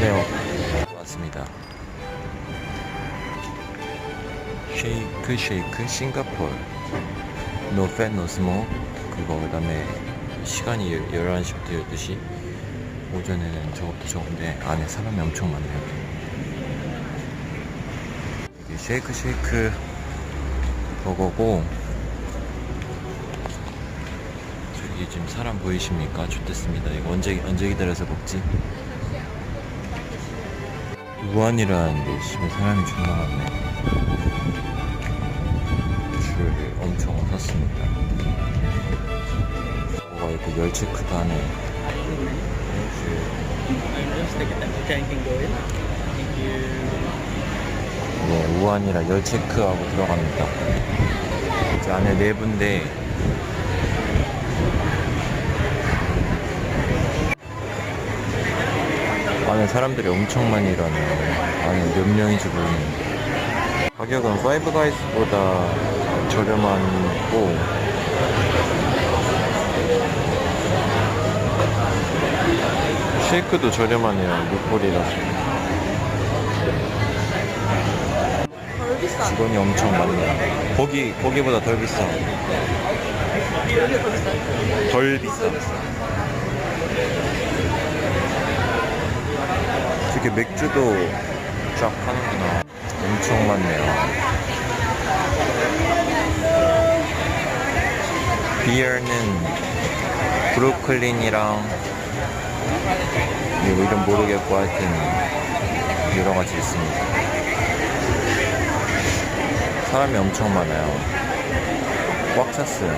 좋네요. 왔습니다. 쉐이크 쉐이크 싱가포르 노팻 노스모 그거 그 다음에 시간이 11시부터 12시 오전에는 저것도 저건데 안에 사람이 엄청 많네요. 이게 쉐이크 쉐이크 버거고 저기 지금 사람 보이십니까? 좋댔습니다. 이거 언제 언제 기다려서 먹지? 우한이라는데 집에 사람이 존나 많네. 줄을 엄청 섰습니다. 뭐가 이렇게 열 체크도 하네. 네, 우한이라 열 체크하고 들어갑니다. 이제 안에 네 분데 안에 사람들이 엄청 많이 일하네요. 안에 몇 명인지 모르겠는데. 가격은 파이브가이스보다 저렴하고 쉐이크도 저렴하네요. 비싸. 직원이 엄청 많네요. 거기, 거기보다 덜 비싸. 덜 비싸. 이렇게 맥주도 쫙 하는구나. 엄청 많네요. 비어는 브루클린이랑 이거 이름 모르겠고 하여튼 여러 가지 있습니다. 사람이 엄청 많아요. 꽉 찼어요.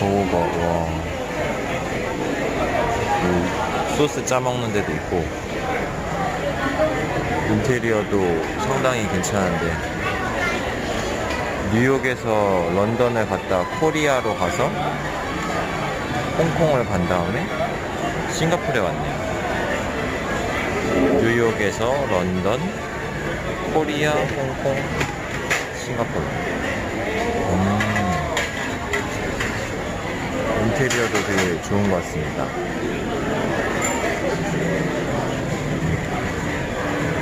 버거가 와 그 소스 짜 먹는 데도 있고 인테리어도 상당히 괜찮은데 뉴욕에서 런던을 갔다 코리아로 가서 홍콩을 간 다음에 싱가포르에 왔네요. 뉴욕에서 런던, 코리아, 홍콩, 싱가포르. 음. 인테리어도 되게 좋은 것 같습니다.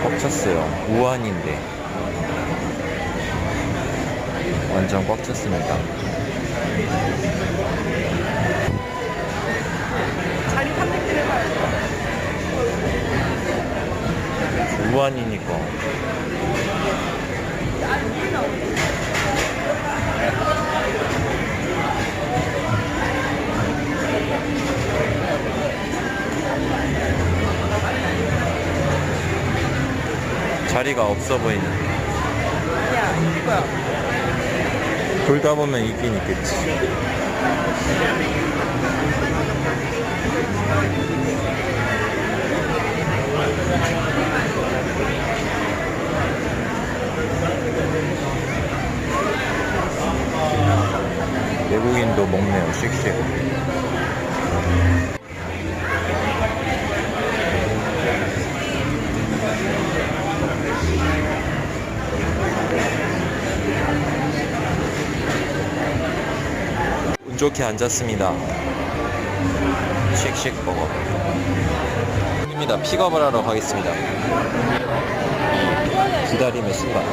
꽉 찼어요. 우한인데. 완전 꽉 찼습니다. 자리 탐색들 해봐요. 우한이니까. 자리가 없어 보이는. 야, 이거야. 돌다 보면 있긴 있겠지. 외국인도 먹네요, 씩씩. 좋게 앉았습니다. 씩씩 버거. 입니다. 픽업을 하러 가겠습니다. 기다림의 순간.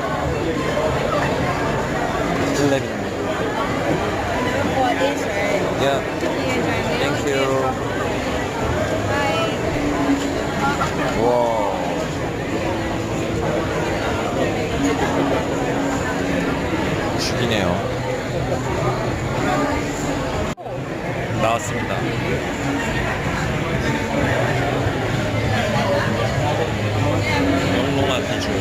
슬랩입니다. Yeah, thank you. Bye. 와. 죽이네요. 나왔습니다. 영롱한 비주얼.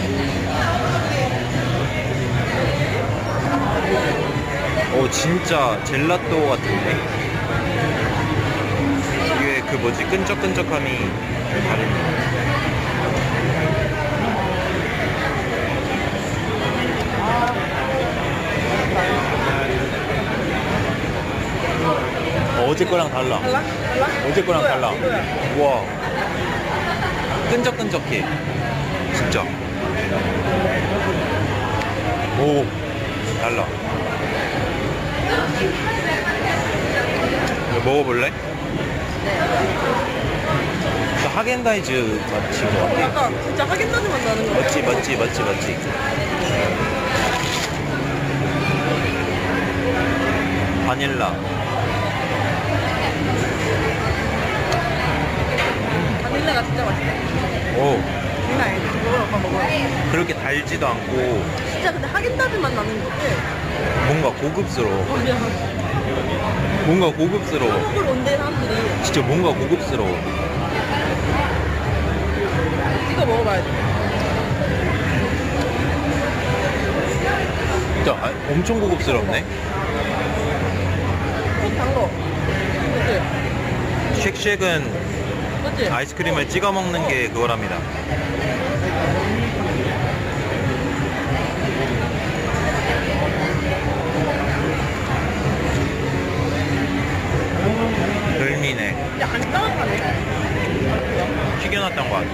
오 진짜 젤라또 같은데? 이게 그 뭐지 끈적끈적함이. 어, 어제 거랑 달라. 달라? 달라? 어제 거랑 달라. 이거야. 와. 끈적끈적해. 진짜. 오. 달라. 먹어볼래? 그 하겐다이즈 맛인 것 같아. 약간 진짜 하겐다즈 맛 나는 거. 맞지, 맞지, 맞지, 맞지. 바닐라. 바닐라가 진짜 맛있다. 오, 장난 아니지. 먹어라, 오빠 먹어라. 그렇게 달지도 않고 진짜 근데 하겐다즈 맛 나는 건데. 뭔가 고급스러워. 뭔가 고급스러워. 온대 사람들이 진짜 뭔가 고급스러워. 이거 먹어봐야 돼. 진짜 아, 엄청 고급스럽네. 단 거. 그치? 쉑쉑은 그치? 아이스크림을 찍어 먹는 게 그거랍니다. 별미네. 야안 튀겨놨던 것 같아.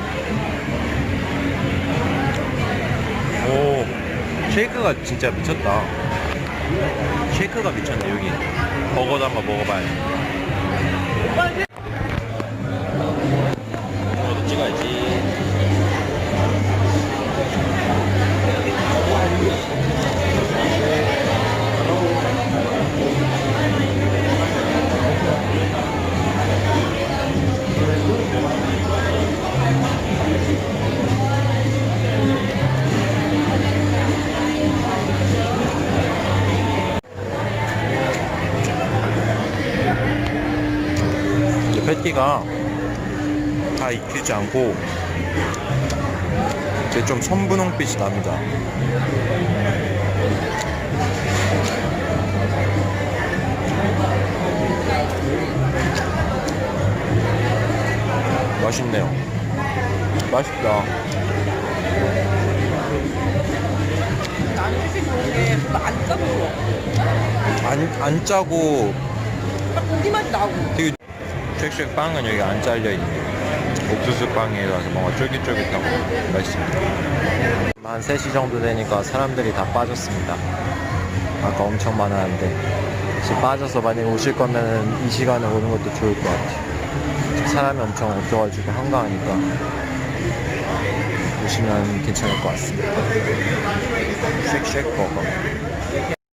오, 쉐이크가 진짜 미쳤다. 쉐이크가 미쳤네, 여기. 버거도 한번 먹어봐야 돼. 패티가 다 익히지 않고 이제 좀 선분홍빛이 납니다. 맛있네요. 맛있다. 솔직히 좋은 게 별로 안 짜고 안, 안 짜고 딱 고기 맛이 나고. 되게 쉑쉑 빵은 여기 안 잘려 있네. 옥수수 빵이라서 뭔가 쫄깃쫄깃하고 맛있습니다. 한 3시 정도 되니까 사람들이 다 빠졌습니다. 아까 엄청 많았는데 지금 빠져서 만약에 오실 거면 이 시간에 오는 것도 좋을 것 같아요. 사람이 엄청 없어가지고 한가하니까 오시면 괜찮을 것 같습니다. 쉑쉑 버거.